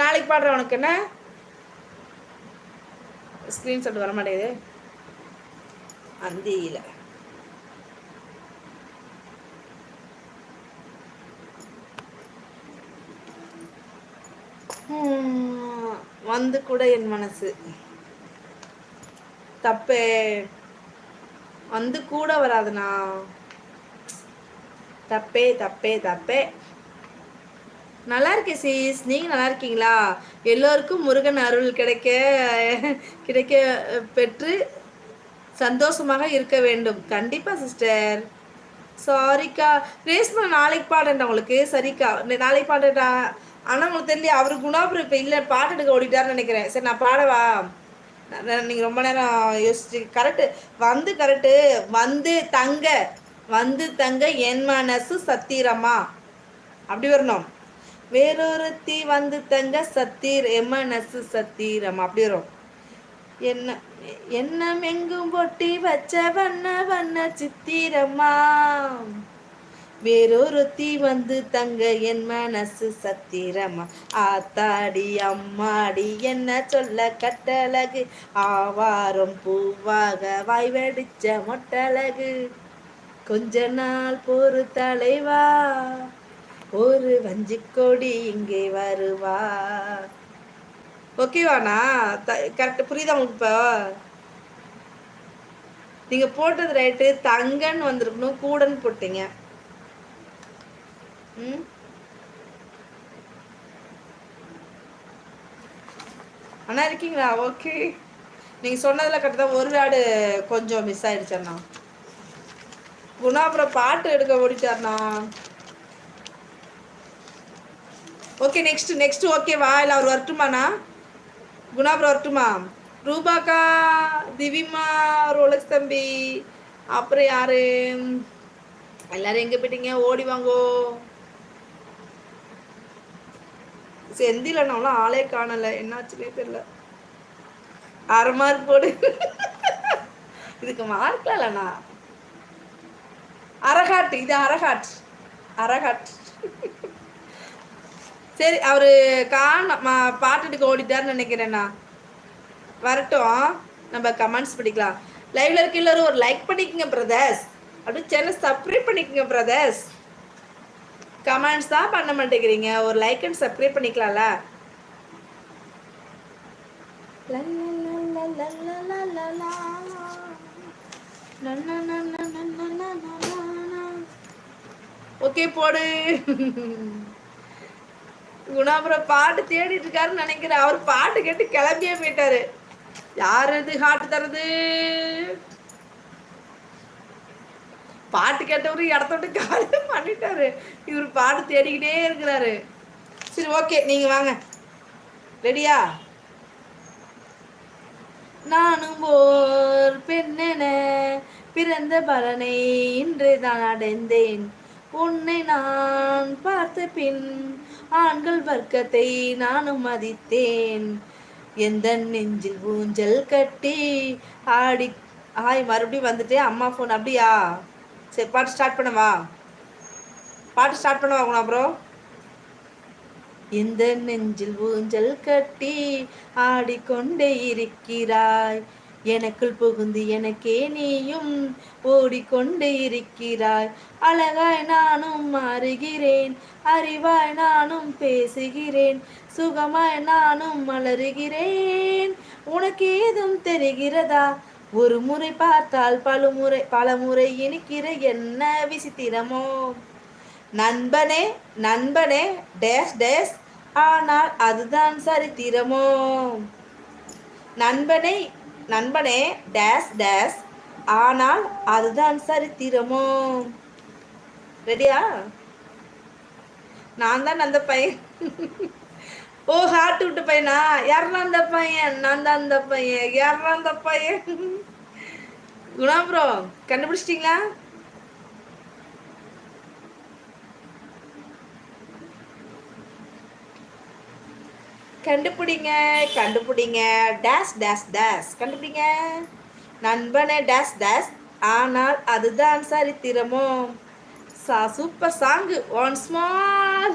நாளைக்கு பாடுறேன் உனக்கு என்ன? ஸ்க்ரீன்ஷாட் வர மாட்டேங்குது. அந்தியில் வந்து கூட என் மனசு. தப்பே. வந்து கூட வராதுண்ணா. தப்பே தப்பே தப்பே. நல்லா இருக்கேன் சீஸ் நீங்கள் நல்லா இருக்கீங்களா எல்லோருக்கும் முருகன் அருள் கிடைக்க கிடைக்க பெற்று சந்தோஷமாக இருக்க வேண்டும். கண்டிப்பாக சிஸ்டர் சாரிக்கா ரேஸ்மா நாளைக்கு பாடுறேன் உங்களுக்கு. சரிக்கா. நாளைக்கு பாடுறா ஆனால் உங்களுக்கு தெரியல அவர் குணாபுரம் இப்போ இல்லை பாட்டு எடுக்க ஓடிட்டாருன்னு நினைக்கிறேன். சரி நான் பாடவா? நீங்கள் ரொம்ப நேரம் யோசிச்சு கரெக்டு வந்து கரெக்டு வந்து தங்க. வந்து தங்க என் மனசு சத்திரமா. அப்படி வரணும். வேறொருத்தி வந்து தங்க சத்தீர் எமனசு சத்திரம் அப்படி வரும். என்ன எண்ணம் எங்கும் பொட்டி வச்ச வண்ண வண்ண சித்திரமா? வேறொருத்தி வந்து தங்க என் மனசு சத்திரமா? ஆத்தாடி அம்மாடி என்ன சொல்ல கட்டழகு? ஆவாரம் பூவாக வாய் வெடிச்ச மொட்டழகு. கொஞ்ச நாள் பொறு தலைவா ஒரு வஞ்சிக்கொடி இங்கே வருவா. ஓகேவாண்ணா த கரெக்ட் புரியுதா உங்களுக்கு இப்போ? நீங்கள் போட்டது ரைட்டு தங்கன்னு வந்திருக்கணும் கூடன்னு போட்டீங்க. ம்? அண்ணா இருக்கீங்களா? ஓகே நீங்கள் சொன்னதில் கரெக்டாக ஒரு வேர்டு கொஞ்சம் மிஸ் ஆயிடுச்சு அண்ணா. குணா அப்புறம் பாட்டு எடுக்க ஓடிட்டார்ண்ணா ஓகே நெக்ஸ்ட் நெக்ஸ்ட் ஓகேவா இல்லை அவர் வரட்டுமாண்ணா குணாபுரம் வரட்டுமா? ரூபாக்கா திவிமா ரோலக்ஸ் தம்பி அப்புறம் யாரு? எல்லாரும் எங்கே போயிட்டீங்க? ஓடி வாங்கோ. செந்திலனாலும் ஆளே காணலை. என்னாச்சுன்னே தெரியல. அரை மார்க் போடு. இதுக்கு மார்க்ல இல்லைண்ணா அரகாட் இது அரகாட் அரகாட் சரி அவர் காண பாட்டுக்கு ஓடிட்டாருன்னு நினைக்கிறேண்ணா வரட்டும் நம்ம கமெண்ட்ஸ் படிக்கலாம் லைவ்ல இருக்க எல்லாரும் ஒரு லைக் பண்ணிக்கோங்க பிரதர்ஸ் அப்படியே சேனல் சப்ஸ்கிரைப் பண்ணிக்கோங்க பிரதர்ஸ் கமெண்ட்ஸ் தான் பண்ண மாட்டேங்கிறீங்க ஒரு லைக் அண்ட் சப்ஸ்கிரைப் பண்ணிக்கலாம்ல ஓகே போடு குணாபுரம் பாட்டு தேடிட்டு இருக்காருன்னு நினைக்கிறேன். அவர் பாட்டு கேட்டு கிளம்பியே போயிட்டாரு. யார் இது ஹாட்டு தரது? பாட்டு கேட்டவரு இடத்த விட்டு காலி பண்ணிட்டாரு. இவர் பாட்டு தேடிக்கிட்டே இருக்கிறாரு. சரி ஓகே நீங்க வாங்க. ரெடியா? நானும் ஓர் பெண்ணென பிறந்த பலனை இன்று தான் அடைந்தேன். உன்னை நான் பார்த்த பின் ஆண்கள் வர்க்கத்தை நானும் மதித்தேன். எந்த நெஞ்சில் ஊஞ்சல் கட்டி ஆடி ஆய் மறுபடியும் வந்துட்டே அம்மா ஃபோன் அப்படியா? சரி பாட்டு ஸ்டார்ட் பண்ணவா பாட்டு ஸ்டார்ட் பண்ணவா அப்புறம் எந்த நெஞ்சில் ஊஞ்சல் கட்டி ஆடிக்கொண்டே இருக்கிறாய்? எனக்குள் புகுந்து எனக்கே நீயும் ஓடிக்கொண்டு இருக்கிறாய். அழகாய் நானும் மாறுகிறேன். அறிவாய் நானும் பேசுகிறேன். சுகமாய் நானும் மலருகிறேன். உனக்கு ஏதும் தெரிகிறதா? ஒரு முறை பார்த்தால் பலமுறை பல முறை இனிக்கிற என்ன விசித்திரமோ? நண்பனே நண்பனே டேஷ் டேஷ். ஆனால் அதுதான் சரித்திரமோ? நண்பனை நண்பனே டேஸ் டேஸ் ஆனால் அதுதான் சரித்திரமோ? ரெடியா நான் தான் அந்த பையன். ஓ ஹார்ட் விட்டு பையனா? யாரா அந்த பையன்? நான் தான் அந்த பையன். யாரா அந்த பையன்? குணா ப்ரோ கண்டுபிடிச்சிட்டிங்களா? கண்டுபிடிங்க கண்டுபிடிங்க. டேஸ் டேஸ் டேஸ். கண்டுபிடிங்க. நண்பனே டேஸ் டேஸ். ஆனால் அதுதான் சரித்திரமோ சா சூப்பர் சாங்கு. Once small